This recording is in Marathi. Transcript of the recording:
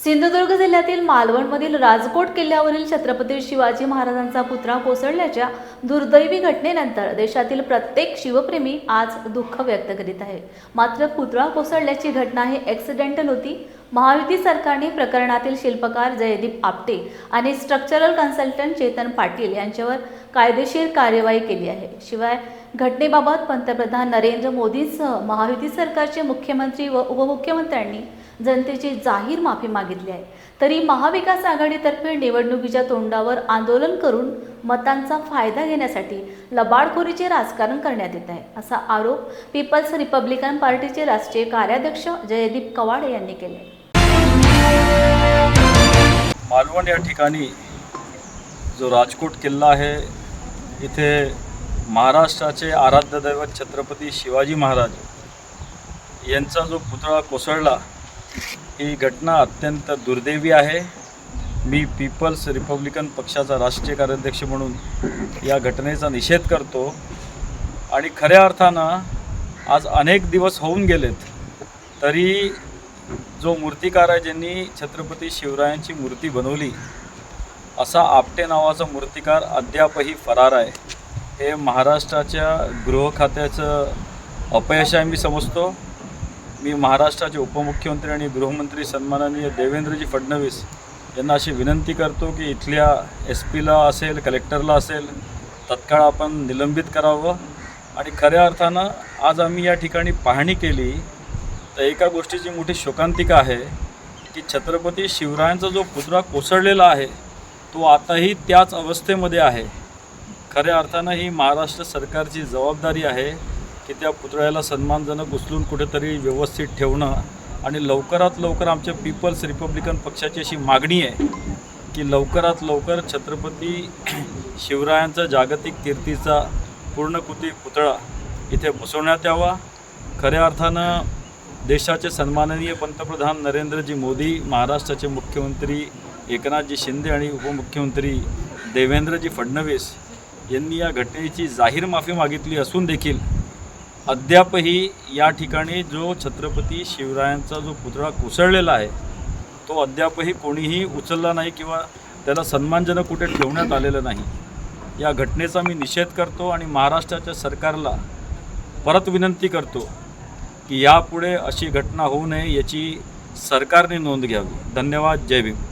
सिंधुदुर्ग जिल्ह्यातील मालवणमधील राजकोट किल्ल्यावरील छत्रपती शिवाजी महाराजांचा पुतळा कोसळल्याच्या दुर्दैवी घटनेनंतर देशातील प्रत्येक शिवप्रेमी आज दुःख व्यक्त करीत आहे. मात्र पुतळा कोसळल्याची घटना ही ॲक्सिडेंटल होती. महायुती सरकारने प्रकरणातील शिल्पकार जयदीप आपटे आणि स्ट्रक्चरल कन्सल्टंट चेतन पाटील यांच्यावर कायदेशीर कार्यवाही केली आहे. शिवाय घटनेबाबत पंतप्रधान नरेंद्र मोदींसह महायुती सरकारचे मुख्यमंत्री व उपमुख्यमंत्र्यांनी जनतेची जाहीर माफी मागितली आहे. तरी महाविकास आघाडीतर्फे निवडणुकीच्या तोंडावर आंदोलन करून मतांचा फायदा घेण्यासाठी लबाडखोरीचे राजकारण करण्यात येत आहे असा आरोप पीपल्स रिपब्लिकन पार्टीचे राष्ट्रीय कार्याध्यक्ष जयदीप कवाडे यांनी केले. मालवण या ठिकाणी जो राजकोट किल्ला आहे इथे महाराष्ट्राचे आराध्य दैवत छत्रपती शिवाजी महाराज यांचा जो पुतळा कोसळला ही घटना अत्यंत दुर्दैवी आहे. मी पीपल्स रिपब्लिकन पक्षाचा राष्ट्रीय कार्याध्यक्ष म्हणून या घटनेचा निषेध करतो. आणि खऱ्या अर्थानं आज अनेक दिवस होऊन गेलेत तरी जो मूर्तिकार आहे ज्यांनी छत्रपती शिवरायांची मूर्ती बनवली असा आपटे नावाचा मूर्तिकार अद्यापही फरार आहे. हे महाराष्ट्राच्या गृह खात्याचं अपयश आहे मी समजतो. मी महाराष्ट्राचे उपमुख्यमंत्री आणि गृहमंत्री सन्माननीय देवेंद्रजी फडणवीस यांना अशी विनंती करतो की इथल्या एस पीला असेल कलेक्टरला असेल तत्काळ आपण निलंबित करावं. आणि खऱ्या अर्थानं आज आम्ही या ठिकाणी पाहणी केली तर एका गोष्टीची मोठी शोकांतिका आहे की छत्रपती शिवरायांचा जो पुतळा कोसळलेला आहे तो आताही त्याच अवस्थेमध्ये आहे. खऱ्या अर्थानं ही महाराष्ट्र सरकारची जबाबदारी आहे. की त्या पुतळ्याला सन्मानजनक उचलून कुठेतरी व्यवस्थित ठेवणं आणि लवकरात लवकर आमच्या पीपल्स रिपब्लिकन पक्षाची अशी मागणी आहे की लवकरात लवकर छत्रपती शिवरायांचा जागतिक कीर्तीचा पूर्णकृती पुतळा इथे बसवण्यात यावा. खऱ्या अर्थानं देशाचे सन्माननीय पंतप्रधान नरेंद्रजी मोदी महाराष्ट्राचे मुख्यमंत्री एकनाथजी शिंदे आणि उपमुख्यमंत्री देवेंद्रजी फडणवीस यांनी या घटनेची जाहीर माफी मागितली असून देखील अद्यापही या ठिकाणी जो छत्रपती शिवरायांचा जो पुतळा कोसळलेला आहे तो अद्यापही कोणीही उचलला नाही किंवा त्याला सन्मानजनक कुठे ठेवण्यात आलेलं नाही. या घटनेचा मी निषेध करतो आणि महाराष्ट्राच्या सरकारला परत विनंती करतो की यापुढे अशी घटना होऊ नये याची सरकारने नोंद घ्यावी. धन्यवाद. जय भीम.